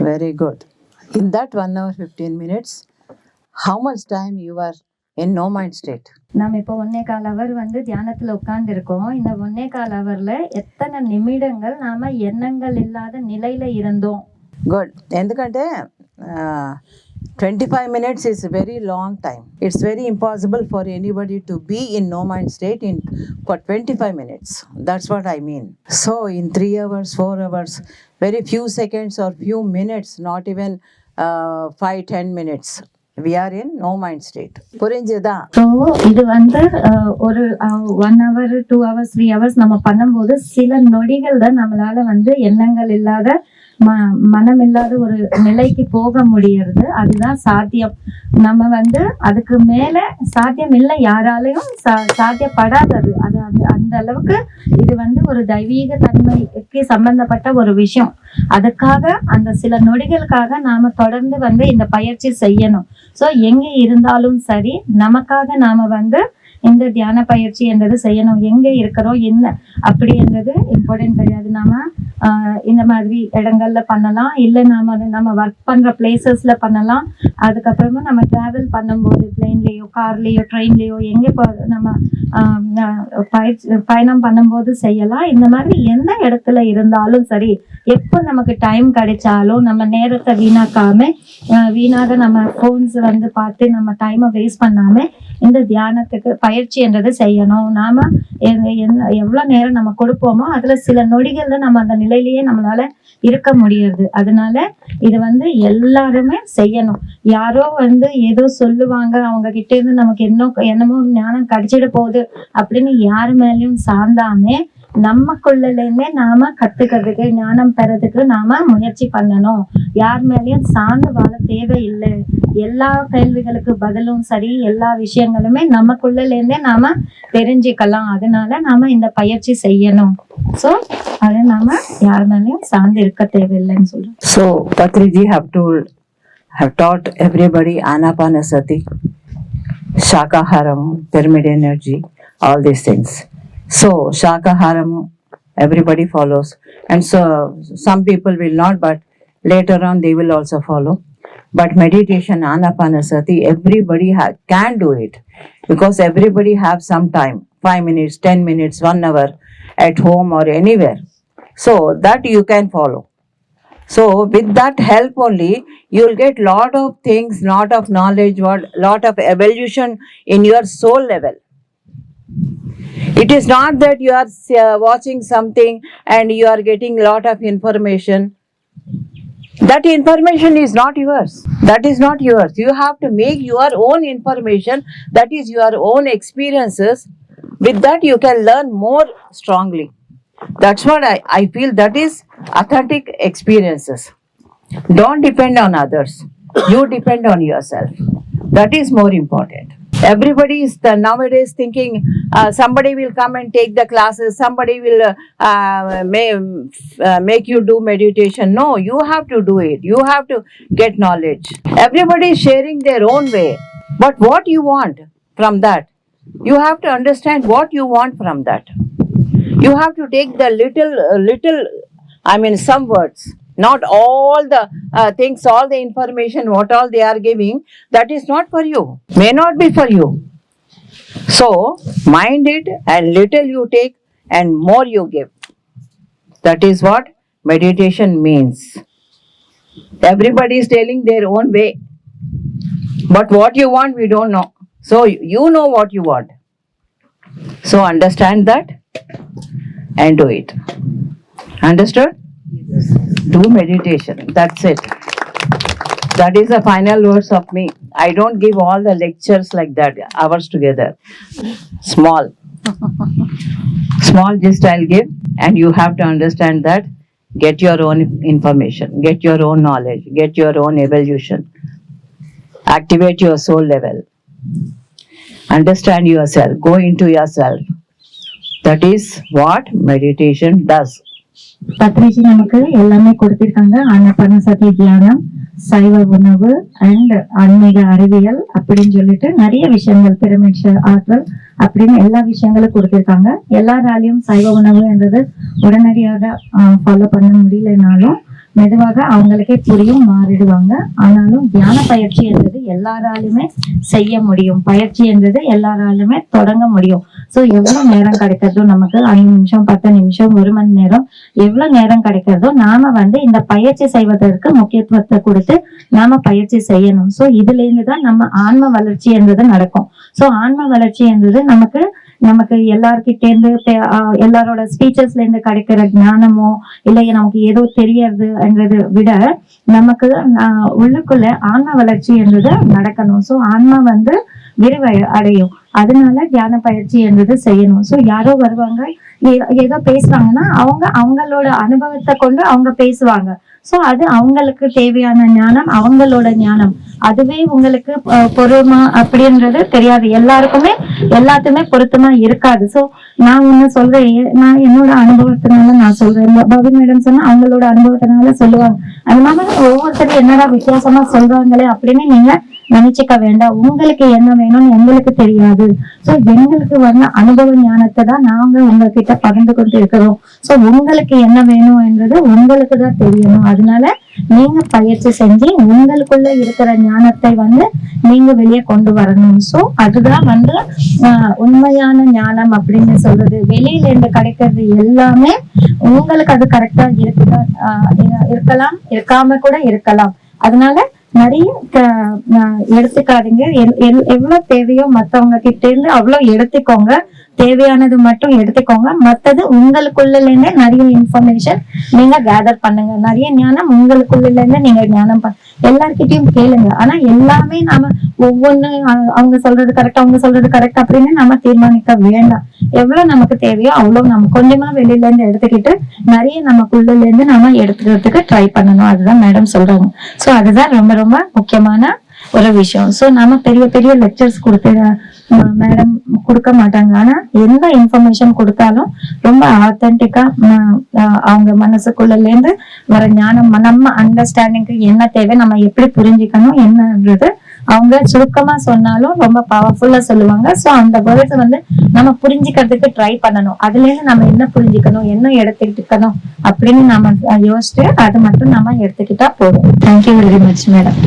Very good. In that 1 hour 15 minutes, how much time you are in no mind state? நம்ம இப்போ ஒன்னே கால் அவர் வந்து தியானத்துல உட்கார்ந்து இருக்கோம் இந்த ஒன்னே கால் அவர்ல எத்தனை நிமிடங்கள் நாம எண்ணங்கள் இல்லாத நிலையில இருந்தோம் గుడ్ ఎందుకంటే 25 minutes is a very long time. It's very impossible for anybody to be in no mind state in for 25 minutes. That's what I mean. So in 3 hours, 4 hours, very few seconds or few minutes, not even uh, 5 10 minutes. We are in no mind state புரிஞ்சுதா so இது வந்து ஒரு one hour two hours three hours நம்ம பண்ணும்போது சில நொடிகள் தான் நம்மளால வந்து எண்ணங்கள் இல்லாத ம மனம் இல்லாத ஒரு நிலைக்கு போக முடியறது. அதுதான் சாத்தியம். நம்ம வந்து அதுக்கு மேல சாத்தியம் இல்லை. யாராலையும் சா சாத்தியப்படாதது. அது அது அந்த அளவுக்கு இது வந்து ஒரு தெய்வீக தன்மைக்கு சம்பந்தப்பட்ட ஒரு விஷயம். அதுக்காக அந்த சில நொடிகளுக்காக நாம தொடர்ந்து வந்து இந்த பயிற்சி செய்யணும். ஸோ எங்க இருந்தாலும் சரி நமக்காக நாம வந்து இந்த தியான பயிற்சி என்றது செய்யணும். எங்க இருக்கிறோம் என்ன? அப்படின்றது இம்பார்ட்டன்ட் கிடையாது. நாம இந்த மாதிரி இடங்கள்ல பண்ணலாம். இல்லை நாம நம்ம ஒர்க் பண்ற பிளேசஸ்ல பண்ணலாம். அதுக்கப்புறமா நம்ம டிராவல் பண்ணும்போது பிளெயின்லேயோ கார்லேயோ ட்ரெயின்லேயோ எங்கே நம்ம பயிற்சி பயணம் பண்ணும்போது செய்யலாம். இந்த மாதிரி எந்த இடத்துல இருந்தாலும் சரி எப்போ நமக்கு டைம் கிடைச்சாலும் நம்ம நேரத்தை வீணாக்காம வீணாக நம்ம ஃபோன்ஸ் வந்து பார்த்து நம்ம டைமை வேஸ்ட் பண்ணாமல் இந்த தியானத்துக்கு பயிற்சி என்றது செய்யணும். நாம எ- என்ன எவ்வளவு நேரம் நம்ம கொடுப்போமோ அதுல சில நொடிகள்ல நம்ம அந்த நிலையிலேயே நம்மளால இருக்க முடியுது அதனால இது வந்து எல்லாருமே செய்யணும். யாரோ வந்து ஏதோ சொல்லுவாங்க அவங்க கிட்ட இருந்து நமக்கு என்ன என்னமோ ஞானம் கிடைச்சிட போகுது அப்படின்னு யாரு மேலயும் சார்ந்தாமே நமக்குள்ளேருந்தே நாம கத்துக்கிறதுக்கு ஞானம் பெறதுக்கு நாம முயற்சி பண்ணணும். யார் மேலேயும் சார்ந்து வாழ தேவையில்லை. எல்லா கேள்விகளுக்கு பதிலும் சரி எல்லா விஷயங்களுமே நமக்குள்ளேருந்தே நாம தெரிஞ்சுக்கலாம். அதனால நாம இந்த பயிற்சி செய்யணும். சோ அதை நாம யார் மேலேயும் சார்ந்து இருக்க தேவையில்லைன்னு சொல்றோம். So, Patriji have told, have taught everybody Anapanasati, Shakaharam, pyramid energy, all these things. So, Shakaharam, everybody follows. And so, some people will not, but later on they will also follow. But meditation, Anapanasati, everybody ha- can do it because everybody have some time, five minutes, ten minutes, one hour at home or anywhere. So, that you can follow. So with that help only, you'll get lot of things, lot of knowledge, lot of evolution in your soul level. It is not that you are uh, watching something and you are getting a lot of information. That information is not yours. That is not yours. You have to make your own information. That is your own experiences. With that, you can learn more strongly. That's what I, I feel that is authentic experiences. Don't depend on others. You depend on yourself. That is more important. Everybody is the, nowadays thinking uh, somebody will come and take the classes, somebody will uh, may, uh, make you do meditation. No, you have to do it. You have to get knowledge. Everybody is sharing their own way. But what you want from that? You have to understand what you want from that you have to take the little uh, little i mean some words not all the uh, things all the information what all they are giving that is not for you may not be for you. So mind it and little you take and more you give. That is what meditation means. Everybody is telling their own way. But what you want we don't know. So you know what you want. So understand that and do it. Understood? Do meditation. That's it. That is the final words of me. I don't give all the lectures like that, hours together. Small. Small gist I'll give, and you have to understand that. Get your own information, get your own knowledge, get your own evolution. Activate your soul level. Understand yourself, go into yourself. That is what meditation does. Patriji நமக்கு எல்லாமே கொடுத்திருக்காங்க. அன்னப்பன சத்திய தியானம் சைவ உணவு and ஆன்மீக அறிவியல் அப்படின்னு சொல்லிட்டு நிறைய விஷயங்கள் பிரமிட் ஆற்றல் அப்படின்னு எல்லா விஷயங்களும் கொடுத்திருக்காங்க. எல்லாராலையும் சைவ உணவுன்றது உடனடியாக ஃபாலோ பண்ண முடியலனாலும் மெதுவாக அவங்களுக்கே புரியும் மாறிடுவாங்க. ஆனாலும் தியான பயிற்சி என்றது எல்லாராலுமே செய்ய முடியும். பயிற்சி என்றது எல்லாராலுமே தொடங்க முடியும். சோ எவ்வளவு நேரம் கிடைக்கிறதோ நமக்கு அஞ்சு நிமிஷம் பத்து நிமிஷம் ஒரு மணி நேரம் எவ்வளவு நேரம் கிடைக்கிறதோ நாம வந்து இந்த பயிற்சி செய்வதற்கு முக்கியத்துவத்தை கொடுத்து நாம பயிற்சி செய்யணும். சோ இதுல இருந்துதான் நம்ம ஆன்ம வளர்ச்சி என்றது நடக்கும். சோ ஆன்ம வளர்ச்சி என்றது நமக்கு நமக்கு எல்லார்கிட்ட இருந்து ஆஹ் எல்லாரோட ஸ்பீச்சஸ்ல இருந்து கிடைக்கிற ஞானமோ இல்லை நமக்கு ஏதோ தெரியறது என்றதை விட நமக்கு உள்ளுக்குள்ள ஆன்ம வளர்ச்சி என்றது நடக்கணும். சோ ஆன்மா வந்து விரிவ அடையும் அதனால தியான பயிற்சி என்றது செய்யணும். ஸோ யாரோ வருவாங்க ஏதோ பேசுறாங்கன்னா அவங்க அவங்களோட அனுபவத்தை கொண்டு அவங்க பேசுவாங்க. ஸோ அது அவங்களுக்கு தேவையான ஞானம் அவங்களோட ஞானம். அதுவே உங்களுக்கு பொருமா அப்படின்றது தெரியாது. எல்லாருக்குமே எல்லாத்துமே பொருத்தமா இருக்காது. சோ நான் ஒண்ணு சொல்றேன். ஏ- நான் என்னோட அனுபவத்தினால நான் சொல்றேன். இந்த பவி மேடம் சொன்னா அவங்களோட அனுபவத்தினால சொல்லுவாங்க. அது மாதிரி ஒவ்வொருத்தரும் என்னடா வித்தியாசமா சொல்றாங்களே அப்படின்னு நீங்க நினைச்சுக்க வேண்டாம். உங்களுக்கு என்ன வேணும்னு எங்களுக்கு தெரியாது. சோ எங்களுக்கு வந்த அனுபவ ஞானத்தை தான் நாங்க உங்ககிட்ட பகிர்ந்து கொண்டு இருக்கிறோம். சோ உங்களுக்கு என்ன வேணும் என்றது உங்களுக்கு தான் தெரியணும். அதனால நீங்க பயிற்சி செஞ்சு உங்களுக்குள்ள இருக்கிற ஞானத்தை வந்து நீங்க வெளியே கொண்டு வரணும். சோ அதுதான் வந்து ஆஹ், உண்மையான ஞானம் அப்படின்னு சொல்றது. வெளியில இருந்து கிடைக்கிறது எல்லாமே உங்களுக்கு அது கரெக்டா இருக்குதா இருக்கலாம் இருக்காம கூட இருக்கலாம். அதனால நிறைய எடுத்துக்காதீங்க. எல்- எவ்வளவு தேவையோ மத்தவங்க கிட்ட இருந்து அவ்வளவு எடுத்துக்கோங்க. தேவையானது மட்டும் எடுத்துக்கோங்க. மத்தது உங்களுக்குள்ள இருந்தே நிறைய இன்ஃபர்மேஷன் நீங்க கேதர் பண்ணுங்க. நிறைய ஞானம் உங்களுக்குள்ள இருந்து நீங்க ஞானம் பண் எல்லார்கிட்டயும் கேளுங்க. ஆனா எல்லாமே நாம ஒவ்வொன்னு அவங்க சொல்றது கரெக்ட் அவங்க சொல்றது கரெக்ட் அப்படின்னு நம்ம தீர்மானிக்க வேண்டாம். எவ்வளவு நமக்கு தேவையோ அவ்வளவு நம்ம கொஞ்சமா வெளியில இருந்து எடுத்துக்கிட்டு நிறைய நமக்குள்ள இருந்து நாம எடுத்துக்கிறதுக்கு ட்ரை பண்ணணும். அதுதான் மேடம் சொல்றாங்க. சோ அதுதான் ரொம்ப ரொம்ப முக்கியமான ஒரு விஷயம். சோ நம்ம பெரிய பெரிய லெக்சர்ஸ் கொடுத்து மேடம் கொடுக்க மாட்டாங்க. ஆனா எந்த இன்ஃபர்மேஷன் கொடுத்தாலும் ரொம்ப ஆத்தென்டிக்கா அவங்க மனசுக்குள்ள இருந்து வர ஞானம் நம்ம அண்டர்ஸ்டாண்டிங்க்கு என்ன தேவை நம்ம எப்படி புரிஞ்சுக்கணும் என்னன்றது அவங்க சுருக்கமா சொன்னாலும் ரொம்ப பவர்ஃபுல்லா சொல்லுவாங்க. சோ அந்த வேர்ட்ஸ் வந்து நம்ம புரிஞ்சுக்கிறதுக்கு ட்ரை பண்ணணும். அதுல இருந்து நம்ம என்ன புரிஞ்சுக்கணும் என்ன எடுத்துக்கிட்டுக்கணும் அப்படின்னு நம்ம யோசிச்சு அது மட்டும் நம்ம எடுத்துக்கிட்டா போதும். Thank you very much madam